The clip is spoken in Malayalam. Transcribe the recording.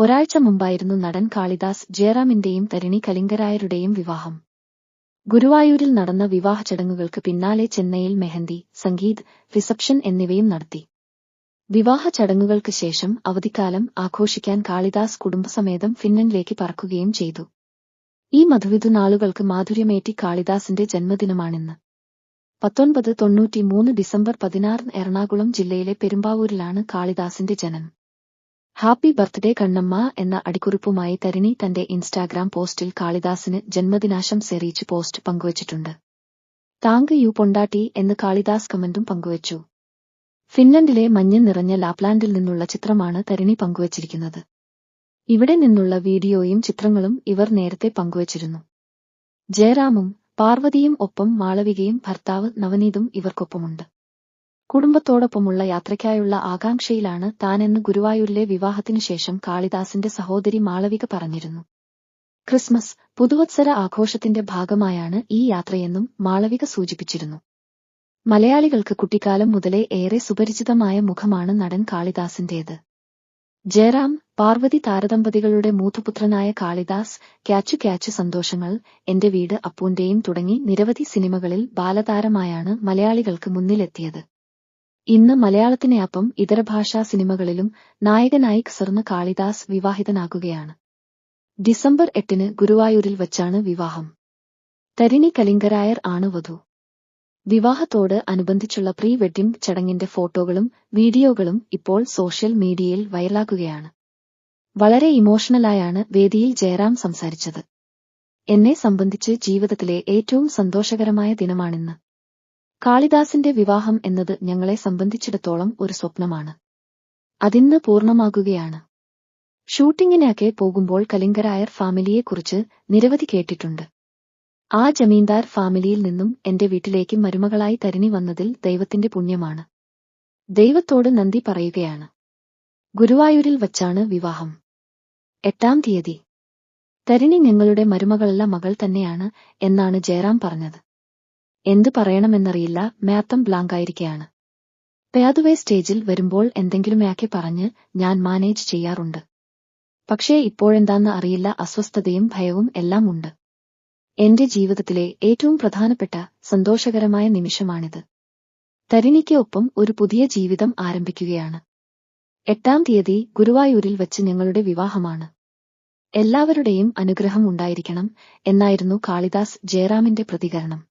ഒരാഴ്ച മുമ്പായിരുന്നു നടൻ കാളിദാസ് ജയറാമിന്റെയും തരിണി കലിംഗരായരുടെയും വിവാഹം. ഗുരുവായൂരിൽ നടന്ന വിവാഹ ചടങ്ങുകൾക്ക് പിന്നാലെ ചെന്നൈയിൽ മെഹന്തി സംഗീത് റിസപ്ഷൻ എന്നിവയും നടത്തി. വിവാഹ ചടങ്ങുകൾക്ക് ശേഷം അവധിക്കാലം ആഘോഷിക്കാൻ കാളിദാസ് കുടുംബസമേതം ഫിൻലൻഡിലേക്ക് പറക്കുകയും ചെയ്തു. ഈ മധുവിധു നാളുകൾക്ക് മാധുര്യമേറ്റി കാളിദാസിന്റെ ജന്മദിനമാണിന്ന്. പത്തൊൻപത് തൊണ്ണൂറ്റി മൂന്ന് ഡിസംബർ പതിനാറിന് എറണാകുളം ജില്ലയിലെ പെരുമ്പാവൂരിലാണ് കാളിദാസിന്റെ ജനനം. ഹാപ്പി ബർത്ത്ഡേ കണ്ണമ്മ എന്ന അടിക്കുറിപ്പുമായി തരിണി തന്റെ ഇൻസ്റ്റാഗ്രാം പോസ്റ്റിൽ കാളിദാസിന് ജന്മദിനാശംസറിയിച്ച് പോസ്റ്റ് പങ്കുവച്ചിട്ടുണ്ട്. താങ്ക് യു പൊണ്ടാട്ടി എന്ന് കാളിദാസ് കമന്റും പങ്കുവച്ചു. ഫിൻലൻഡിലെ മഞ്ഞ് നിറഞ്ഞ ലാപ്ലാൻഡിൽ നിന്നുള്ള ചിത്രമാണ് തരിണി പങ്കുവച്ചിരിക്കുന്നത്. ഇവിടെ നിന്നുള്ള വീഡിയോയും ചിത്രങ്ങളും ഇവർ നേരത്തെ പങ്കുവച്ചിരുന്നു. ജയറാമും പാർവതിയും ഒപ്പം മാളവികയും ഭർത്താവ് നവനീതും ഇവർക്കൊപ്പമുണ്ട്. കുടുംബത്തോടൊപ്പമുള്ള യാത്രയ്ക്കായുള്ള ആകാംക്ഷയിലാണ് താനെന്ന് ഗുരുവായൂരിലെ വിവാഹത്തിനു ശേഷം കാളിദാസിന്റെ സഹോദരി മാളവിക പറഞ്ഞിരുന്നു. ക്രിസ്മസ് പുതുവത്സര ആഘോഷത്തിന്റെ ഭാഗമായാണ് ഈ യാത്രയെന്നും മാളവിക സൂചിപ്പിച്ചിരുന്നു. മലയാളികൾക്ക് കുട്ടിക്കാലം മുതലേ ഏറെ സുപരിചിതമായ മുഖമാണ് നടൻ കാളിദാസിന്റേത്. ജയറാം പാർവതി താരദമ്പതികളുടെ മൂത്തപുത്രനായ കാളിദാസ് ക്യാച്ചു ക്യാച്ചു സന്തോഷങ്ങൾ എന്റെ വീട് അപ്പൂന്റെയും തുടങ്ങി നിരവധി സിനിമകളിൽ ബാലതാരമായാണ് മലയാളികൾക്ക് മുന്നിലെത്തിയത്. ഇന്ന് മലയാളത്തിനെയൊപ്പം ഇതര ഭാഷാ സിനിമകളിലും നായകനായി കസർന്ന കാളിദാസ് വിവാഹിതനാകുകയാണ്. ഡിസംബർ എട്ടിന് ഗുരുവായൂരിൽ വച്ചാണ് വിവാഹം. തരിണി കലിംഗരായർ ആണ് വധു. വിവാഹത്തോട് അനുബന്ധിച്ചുള്ള പ്രീ വെഡ്ഡിംഗ് ചടങ്ങിന്റെ ഫോട്ടോകളും വീഡിയോകളും ഇപ്പോൾ സോഷ്യൽ മീഡിയയിൽ വൈറലാകുകയാണ്. വളരെ ഇമോഷണലായാണ് വേദിയിൽ ജയറാം സംസാരിച്ചത്. എന്നെ സംബന്ധിച്ച് ജീവിതത്തിലെ ഏറ്റവും സന്തോഷകരമായ ദിനമാണിന്ന്. കാളിദാസിന്റെ വിവാഹം എന്നത് ഞങ്ങളെ സംബന്ധിച്ചിടത്തോളം ഒരു സ്വപ്നമാണ്. അതിന്ന് പൂർണമാകുകയാണ്. ഷൂട്ടിങ്ങിനൊക്കെ പോകുമ്പോൾ കലിംഗരായർ ഫാമിലിയെക്കുറിച്ച് നിരവധി കേട്ടിട്ടുണ്ട്. ആ ജമീന്ദാർ ഫാമിലിയിൽ നിന്നും എന്റെ വീട്ടിലേക്ക് മരുമകളായി തരിണി വന്നതിൽ ദൈവത്തിന്റെ പുണ്യമാണ്. ദൈവത്തോട് നന്ദി പറയുകയാണ്. ഗുരുവായൂരിൽ വച്ചാണ് വിവാഹം. എട്ടാം തീയതി. തരിണി ഞങ്ങളുടെ മരുമകളല്ല മകൾ തന്നെയാണ് എന്നാണ് ജയറാം പറഞ്ഞത്. എന്തു പറയണമെന്നറിയില്ല മാത്തം ബ്ലാങ്കായിരിക്കയാണ് പേതുവേ സ്റ്റേജിൽ വരുമ്പോൾ എന്തെങ്കിലുമയാക്കി പറഞ്ഞ് ഞാൻ മാനേജ് ചെയ്യാറുണ്ട്. പക്ഷേ ഇപ്പോഴെന്താന്ന് അറിയില്ല അസ്വസ്ഥതയും ഭയവും എല്ലാം ഉണ്ട്. എന്റെ ജീവിതത്തിലെ ഏറ്റവും പ്രധാനപ്പെട്ട സന്തോഷകരമായ നിമിഷമാണിത്. തരിണിക്ക് ഒപ്പം ഒരു പുതിയ ജീവിതം ആരംഭിക്കുകയാണ്. എട്ടാം തീയതി ഗുരുവായൂരിൽ വച്ച് ഞങ്ങളുടെ വിവാഹമാണ്. എല്ലാവരുടെയും അനുഗ്രഹം ഉണ്ടായിരിക്കണം എന്നായിരുന്നു കാളിദാസ് ജയറാമിന്റെ പ്രതികരണം.